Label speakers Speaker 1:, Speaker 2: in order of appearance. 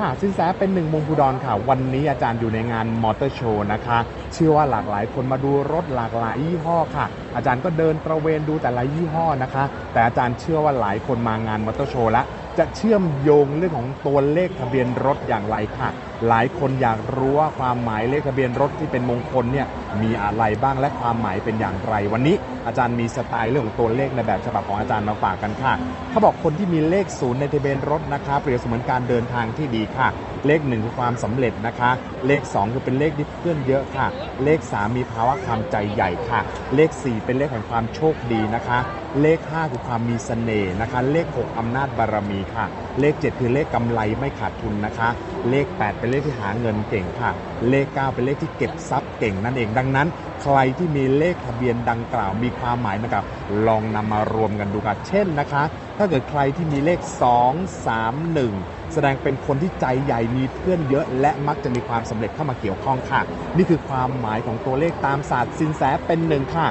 Speaker 1: ค่ะสินแสเป็นหนึ่งมุมพูดอนค่ะ วันนี้อาจารย์อยู่ในงานมอเตอร์โชว์นะคะเชื่อว่าหลากหลายคนมาดูรถหลากหลายยี่ห้อค่ะ อาจารย์ก็เดินตระเวนดูแต่ละยี่ห้อนะคะ แต่อาจารย์เชื่อว่าหลายคนมางานมอเตอร์โชว์แล้วจะเชื่อมโยงเรื่องของตัวเลขทะเบียนรถอย่างไรค่ะ หลายคนอยากรู้ว่าความหมายเลขทะเบียนรถที่เป็นมงคลเนี่ยมีอะไรบ้างและความหมายเป็นอย่างไร วันนี้อาจารย์มีสไตล์เรื่องของตัวเลขในแบบฉบับของอาจารย์มาฝากกันค่ะเขาบอกคนที่มีเลขศูนย์ในทะเบียนรถนะคะเปรียบเสมือนการเดินทางที่ดีค่ะ เลขหนึ่งคือความสำเร็จนะคะ เลข 2 คือเป็นเลขที่เพื่อนเยอะค่ะ เลข 3 มีภาวะความใจใหญ่ค่ะ เลข 4 เป็นเลขแห่งความโชคดีนะคะ เลข 5 คือความมีเสน่ห์นะคะ เลข 6อำนาจบารมีค่ะ เลข 7 คือเลขกำไรไม่ขาดทุนนะคะ เลข 8 เป็นเลขที่หาเงินเก่งค่ะ เลข 9 เป็นเลขที่เก็บทรัพย์เก่งนั่นเองดังนั้น ใครที่มีเลขทะเบียนดังกล่าวมีความหมายนะครับ ลองนำมารวมกันดูค่ะเช่นนะคะ ถ้าเกิดใครที่มีเลข 2 3 1 แสดงเป็นคนที่ใจใหญ่มีเพื่อนเยอะ และมักจะมีความสำเร็จเข้ามาเกี่ยวข้องค่ะ นี่คือความหมายของตัวเลขตามศาสตร์สินแสเป็นหนึ่งค่ะ